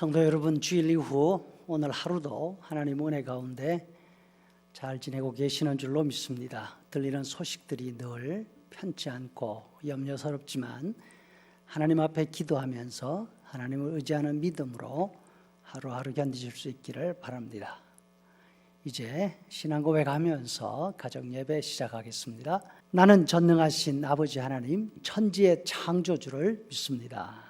성도 여러분 주일 이후 오늘 하루도 하나님 은혜 가운데 잘 지내고 계시는 줄로 믿습니다. 들리는 소식들이 늘 편치 않고 염려스럽지만 하나님 앞에 기도하면서 하나님을 의지하는 믿음으로 하루하루 견디실 수 있기를 바랍니다. 이제 신앙 고백하면서 가정 예배 시작하겠습니다. 나는 전능하신 아버지 하나님 천지의 창조주를 믿습니다.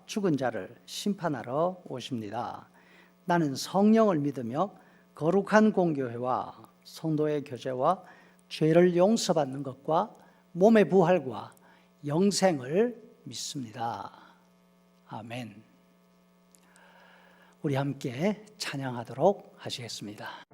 죽은 자를 심판하러 오십니다. 나는 성령을 믿으며 거룩한 공교회와 성도의 교제와 죄를 용서받는 것과 몸의 부활과 영생을 믿습니다. 아멘. 우리 함께 찬양하도록 하시겠습니다.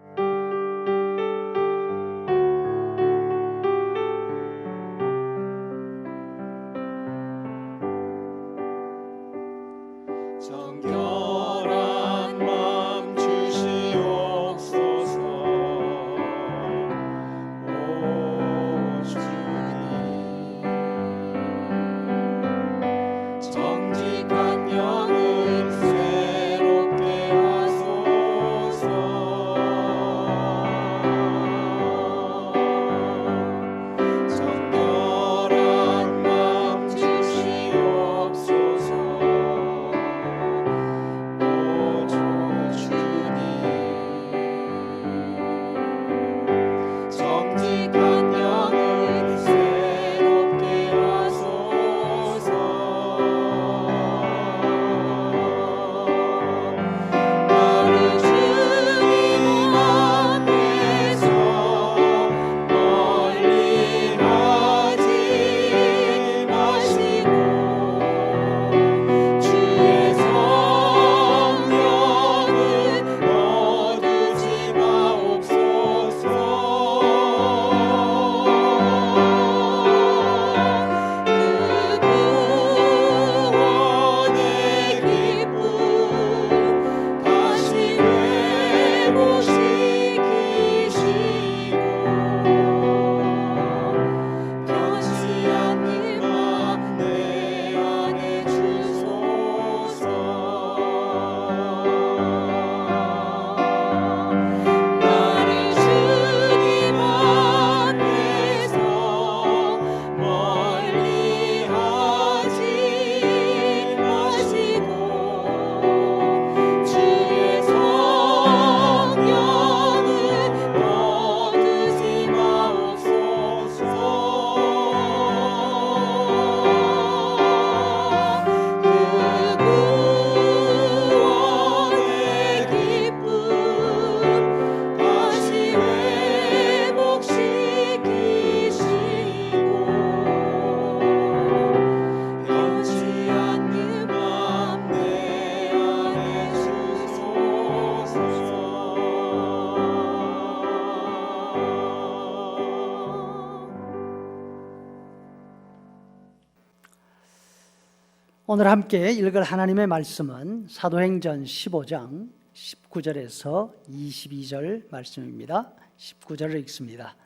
오늘 함께 읽을 하나님의 말씀은 사도행전 15장 19절에서 22절 말씀입니다. 19절을 읽습니다.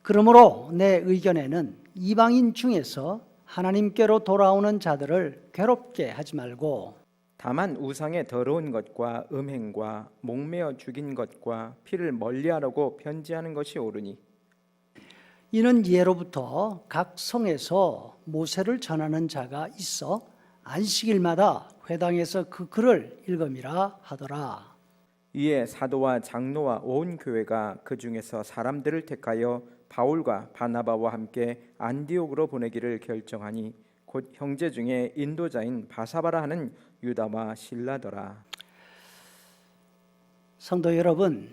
그러므로 내 의견에는 이방인 중에서 하나님께로 돌아오는 자들을 괴롭게 하지 말고 다만 우상의 더러운 것과 음행과 목매어 죽인 것과 피를 멀리하라고 편지하는 것이 옳으니 이는 예로부터 각 성에서 모세를 전하는 자가 있어 안식일마다 회당에서 그 글을 읽음이라 하더라. 이에 사도와 장로와 온 교회가 그 중에서 사람들을 택하여 바울과 바나바와 함께 안디옥으로 보내기를 결정하니 곧 형제 중에 인도자인 바사바라 하는 유다와 실라더라. 성도 여러분,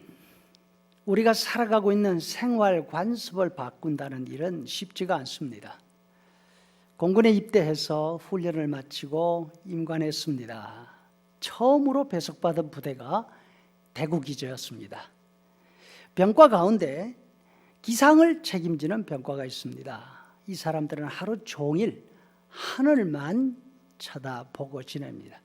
우리가 살아가고 있는 생활 관습을 바꾼다는 일은 쉽지가 않습니다. 공군에 입대해서 훈련을 마치고 임관했습니다. 처음으로 배속받은 부대가 대구 기저였습니다. 병과 가운데 기상을 책임지는 병과가 있습니다. 이 사람들은 하루 종일 하늘만 쳐다보고 지냅니다.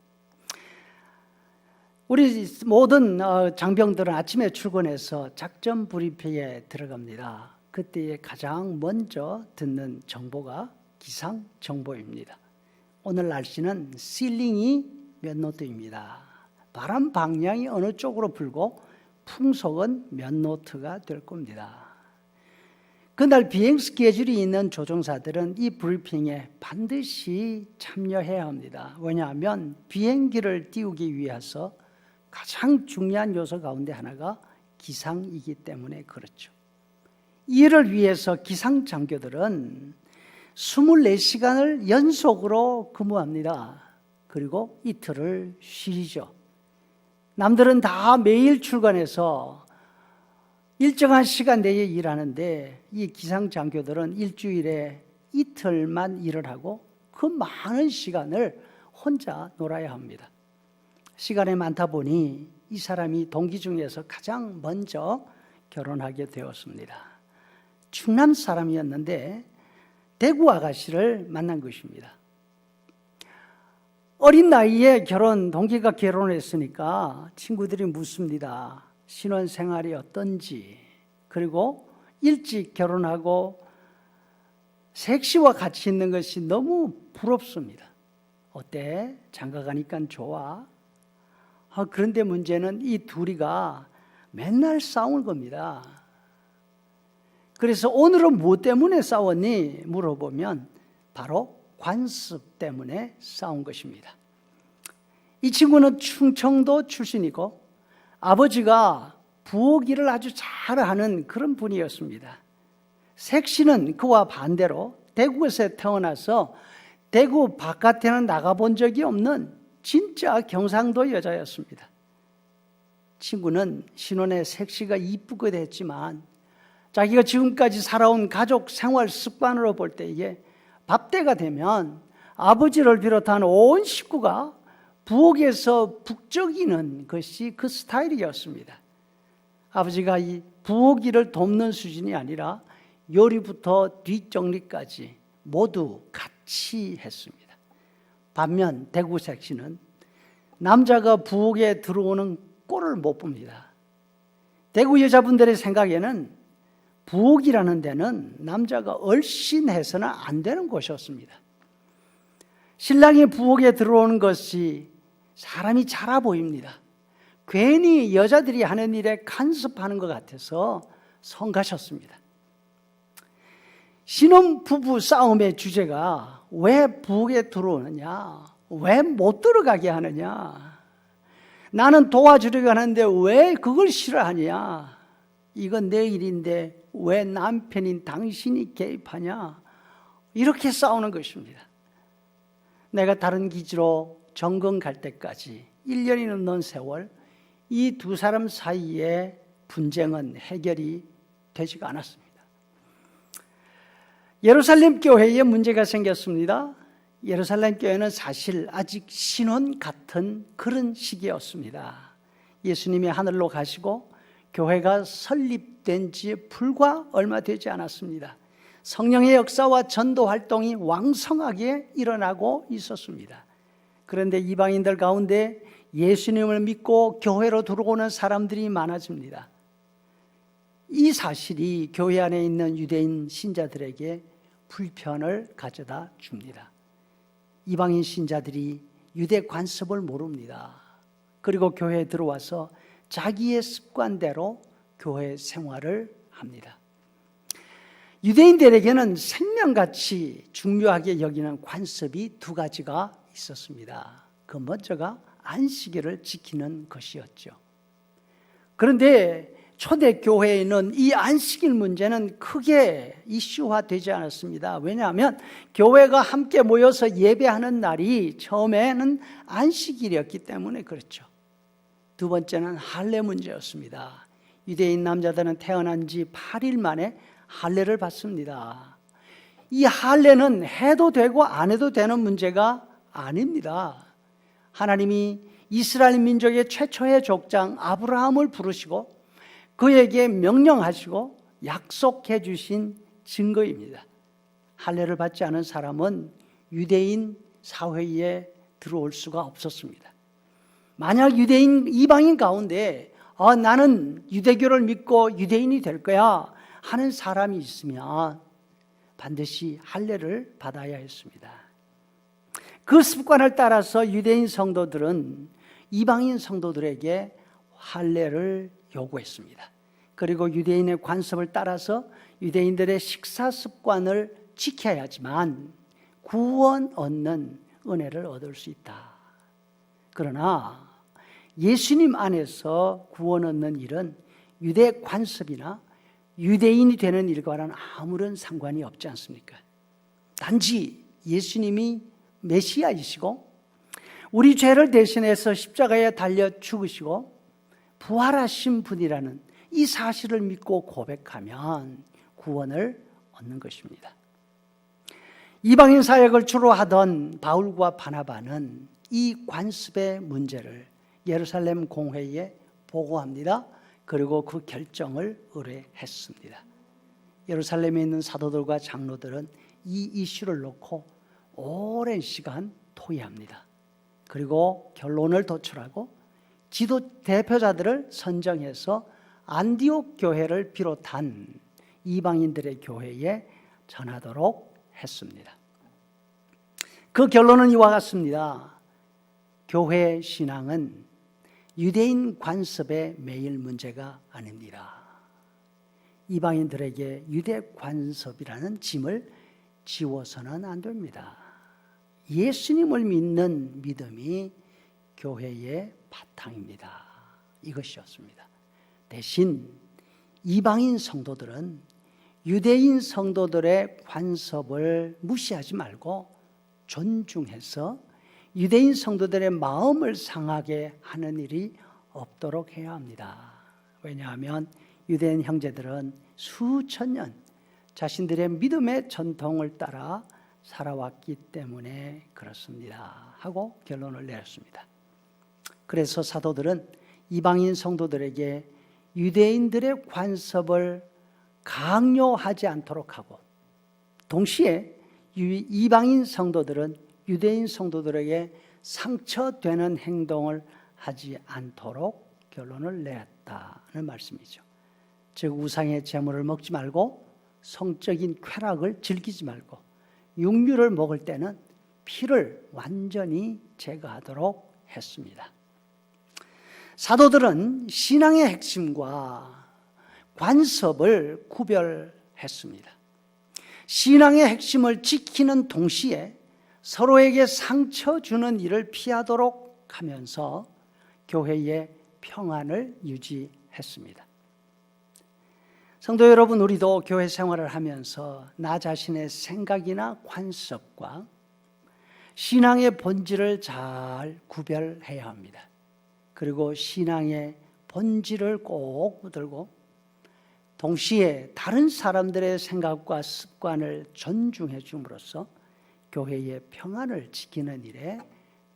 우리 모든 어, 장병들은 아침에 출근해서 작전 브리핑에 들어갑니다. 그때에 가장 먼저 듣는 정보가 기상 정보입니다. 오늘 날씨는 실링이 몇 노트입니다. 바람 방향이 어느 쪽으로 불고 풍속은 몇 노트가 될 겁니다. 그날 비행 스케줄이 있는 조종사들은 이 브리핑에 반드시 참여해야 합니다. 왜냐하면 비행기를 띄우기 위해서 가장 중요한 요소 가운데 하나가 기상이기 때문에 그렇죠. 이를 위해서 기상 장교들은 24시간을 연속으로 근무합니다. 그리고 이틀을 쉬죠. 남들은 다 매일 출근해서 일정한 시간 내에 일하는데 이 기상 장교들은 일주일에 이틀만 일을 하고 그 많은 시간을 혼자 놀아야 합니다. 시간이 많다 보니 이 사람이 동기 중에서 가장 먼저 결혼하게 되었습니다. 충남 사람이었는데 대구 아가씨를 만난 것입니다. 어린 나이에 결혼, 동기가 결혼했으니까 친구들이 묻습니다. 신혼 생활이 어떤지, 그리고 일찍 결혼하고 섹시와 같이 있는 것이 너무 부럽습니다. 어때? 장가 가니까 좋아? 아, 그런데 문제는 이 둘이가 맨날 싸울 겁니다. 그래서 오늘은 뭐 때문에 싸웠니? 물어보면 바로 관습 때문에 싸운 것입니다. 이 친구는 충청도 출신이고 아버지가 부엌 일을 아주 잘하는 그런 분이었습니다. 색 씨는 그와 반대로 대구에서 태어나서 대구 바깥에는 나가본 적이 없는 진짜 경상도 여자였습니다. 친구는 신혼에 색 씨가 이쁘게 했지만 자기가 지금까지 살아온 가족 생활 습관으로 볼 때에 밥때가 되면 아버지를 비롯한 온 식구가 부엌에서 북적이는 것이 그 스타일이었습니다. 아버지가 이 부엌 일을 돕는 수준이 아니라 요리부터 뒷정리까지 모두 같이 했습니다. 반면 대구색 씨는 남자가 부엌에 들어오는 꼴을 못 봅니다. 대구 여자분들의 생각에는 부엌이라는 데는 남자가 얼씬해서는 안 되는 곳이었습니다. 신랑이 부엌에 들어오는 것이 사람이 자라 보입니다. 괜히 여자들이 하는 일에 간섭하는 것 같아서 성가셨습니다. 신혼 부부 싸움의 주제가 왜 부엌에 들어오느냐? 왜 못 들어가게 하느냐? 나는 도와주려고 하는데 왜 그걸 싫어하냐? 이건 내 일인데 왜 남편인 당신이 개입하냐? 이렇게 싸우는 것입니다. 내가 다른 기지로 정근 갈 때까지 1년이 넘는 세월 이 두 사람 사이의 분쟁은 해결이 되지가 않았습니다. 예루살렘 교회에 문제가 생겼습니다. 예루살렘 교회는 사실 아직 신혼 같은 그런 시기였습니다. 예수님이 하늘로 가시고 교회가 설립된 지 불과 얼마 되지 않았습니다. 성령의 역사와 전도 활동이 왕성하게 일어나고 있었습니다. 그런데 이방인들 가운데 예수님을 믿고 교회로 들어오는 사람들이 많아집니다. 이 사실이 교회 안에 있는 유대인 신자들에게 불편을 가져다 줍니다. 이방인 신자들이 유대 관습을 모릅니다. 그리고 교회에 들어와서 자기의 습관대로 교회 생활을 합니다. 유대인들에게는 생명같이 중요하게 여기는 관습이 두 가지가 있었습니다. 그 먼저가 안식일을 지키는 것이었죠. 그런데 초대 교회에는 이 안식일 문제는 크게 이슈화 되지 않았습니다. 왜냐하면 교회가 함께 모여서 예배하는 날이 처음에는 안식일이었기 때문에 그렇죠. 두 번째는 할례 문제였습니다. 유대인 남자들은 태어난 지 8일 만에 할례를 받습니다. 이 할례는 해도 되고 안 해도 되는 문제가 아닙니다. 하나님이 이스라엘 민족의 최초의 족장 아브라함을 부르시고 그에게 명령하시고 약속해 주신 증거입니다. 할례를 받지 않은 사람은 유대인 사회에 들어올 수가 없었습니다. 만약 유대인 이방인 가운데 아, 나는 유대교를 믿고 유대인이 될 거야 하는 사람이 있으면 반드시 할례를 받아야 했습니다. 그 습관을 따라서 유대인 성도들은 이방인 성도들에게 할례를 요구했습니다. 그리고 유대인의 관습을 따라서 유대인들의 식사 습관을 지켜야지만 구원 얻는 은혜를 얻을 수 있다. 그러나 예수님 안에서 구원 얻는 일은 유대 관습이나 유대인이 되는 일과는 아무런 상관이 없지 않습니까? 단지 예수님이 메시아이시고 우리 죄를 대신해서 십자가에 달려 죽으시고 부활하신 분이라는 이 사실을 믿고 고백하면 구원을 얻는 것입니다. 이방인 사역을 주로 하던 바울과 바나바는 이 관습의 문제를 예루살렘 공회에 보고합니다. 그리고 그 결정을 의뢰했습니다. 예루살렘에 있는 사도들과 장로들은 이 이슈를 놓고 오랜 시간 토의합니다. 그리고 결론을 도출하고 지도 대표자들을 선정해서 안디옥 교회를 비롯한 이방인들의 교회에 전하도록 했습니다. 그 결론은 이와 같습니다. 교회 신앙은 유대인 관습의 매일 문제가 아닙니다. 이방인들에게 유대 관습이라는 짐을 지워서는 안 됩니다. 예수님을 믿는 믿음이 교회의 바탕입니다. 이것이었습니다. 대신 이방인 성도들은 유대인 성도들의 관습을 무시하지 말고 존중해서 유대인 성도들의 마음을 상하게 하는 일이 없도록 해야 합니다. 왜냐하면 유대인 형제들은 수천 년 자신들의 믿음의 전통을 따라 살아왔기 때문에 그렇습니다. 하고 결론을 내렸습니다. 그래서 사도들은 이방인 성도들에게 유대인들의 관습을 강요하지 않도록 하고 동시에 이방인 성도들은 유대인 성도들에게 상처되는 행동을 하지 않도록 결론을 내었다는 말씀이죠. 즉 우상의 제물을 먹지 말고 성적인 쾌락을 즐기지 말고 육류를 먹을 때는 피를 완전히 제거하도록 했습니다. 사도들은 신앙의 핵심과 관습을 구별했습니다. 신앙의 핵심을 지키는 동시에 서로에게 상처 주는 일을 피하도록 하면서 교회의 평안을 유지했습니다. 성도 여러분, 우리도 교회 생활을 하면서 나 자신의 생각이나 관습과 신앙의 본질을 잘 구별해야 합니다. 그리고 신앙의 본질을 꼭 붙들고 동시에 다른 사람들의 생각과 습관을 존중해 줌으로써 교회의 평안을 지키는 일에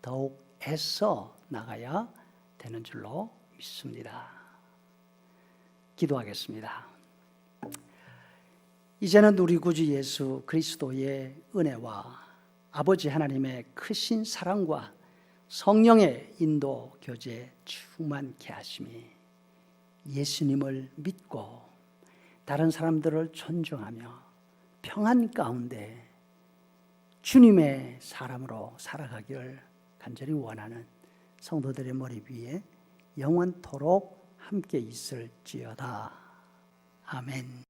더욱 애써 나가야 되는 줄로 믿습니다. 기도하겠습니다. 이제는 우리 구주 예수 그리스도의 은혜와 아버지 하나님의 크신 사랑과 성령의 인도 교제 충만케 하심이 예수님을 믿고 다른 사람들을 존중하며 평안 가운데 주님의 사람으로 살아가기를 간절히 원하는 성도들의 머리 위에 영원토록 함께 있을지어다. 아멘.